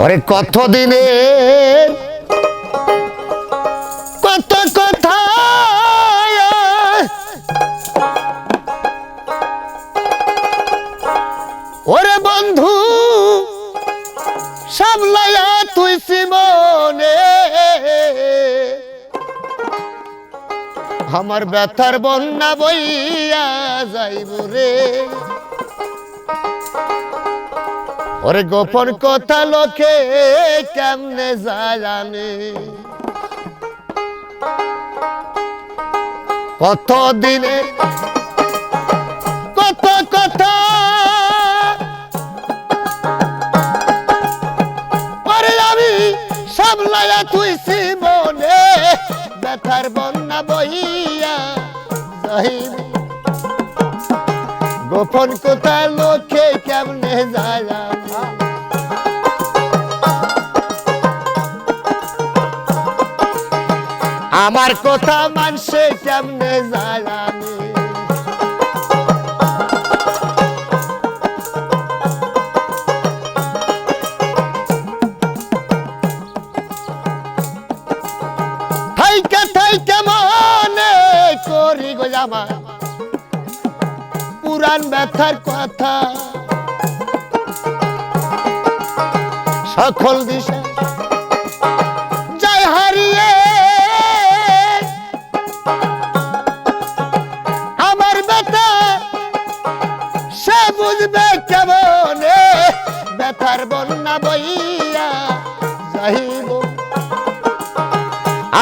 ওরে কত দিনের কত কথা? ওরে বন্ধু, সামলায়া তুই সিমনে আমার ব্যথার বন্যা বইয়া যাইব রে। ওরে গোপন কথা লোকে কেমনে জানে? কত দিনে কত কথা? ওরে আমি সামলায়া তুই মনে, ব্যথার বন্যা যাইব। গোপন কথা লোকে কেমনে যায় আমার কথা মানছে কেমনে যায় আমি থাইকে থাইকে করি গো জামা পুরান ব্যথার কথা। সকল দিশা জয় হারিয়ে। আমার সে বুঝবে কেমনে? ব্যথার বইয়া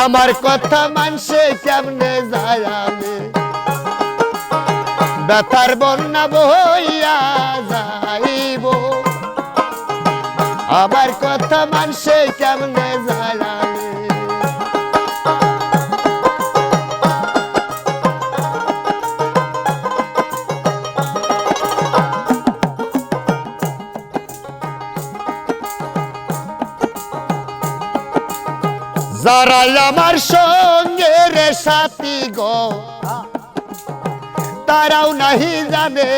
আমার কথা মানসে কেমনে যায় আমি? ব্যথার বন্যা বইয়া যাইব। আমার কথা মানসে কেমনে যারা আমার সঙ্গে রে সাথী গো তারাও নাহি জানে।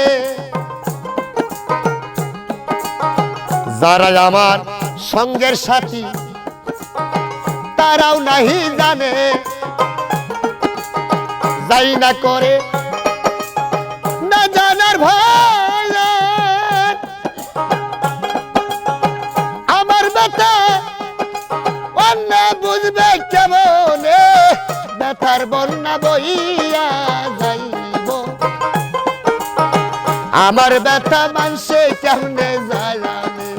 যারা আমার সঙ্গের সাথী, তারাও নাহি জানে। যাই না করে না জানার ভয়। আমার ব্যথা অন্য বুঝবে কেমন? ব্যথার বন্যা বইয়া আমার ব্যথা মানছে, কেমনে জ্বালাবে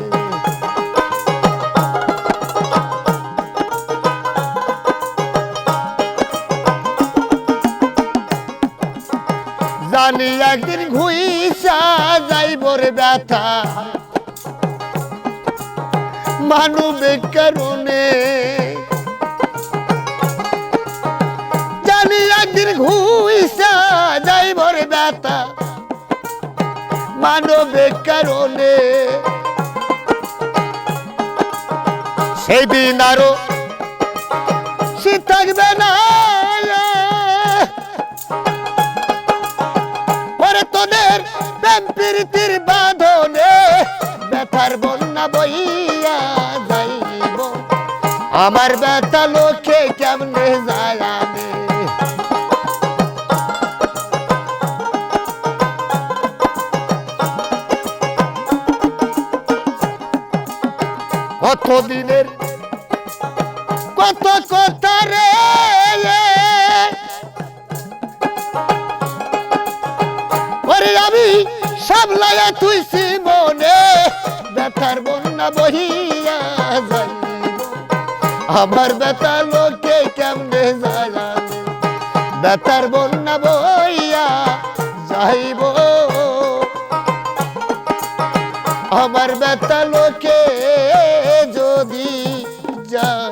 জানি একদিন ঘুইসা যাইব রে ব্যথা। মানবে কারণে জানি একদিন ঘুইসা যাইব রে ব্যথা। মানবে কারণে। সেদিন আরও সে থাকবে না। পরে তোদের প্রেম প্রীতির বাঁধনে ব্যথার বন্যা বইয়া যাইব। আমার ব্যথা লোকে কেমনে যায় আমি কত দিনের কত কথা রে? ওরে আমি সামলায়া তুই মনে, ব্যথার বন্যা বহিয়া যাইব। আমার ব্যথা লোকে কেমনে যায় ব্যথার বন্যা বইয়া যাইব। আমার ব্যথা লোকে জানে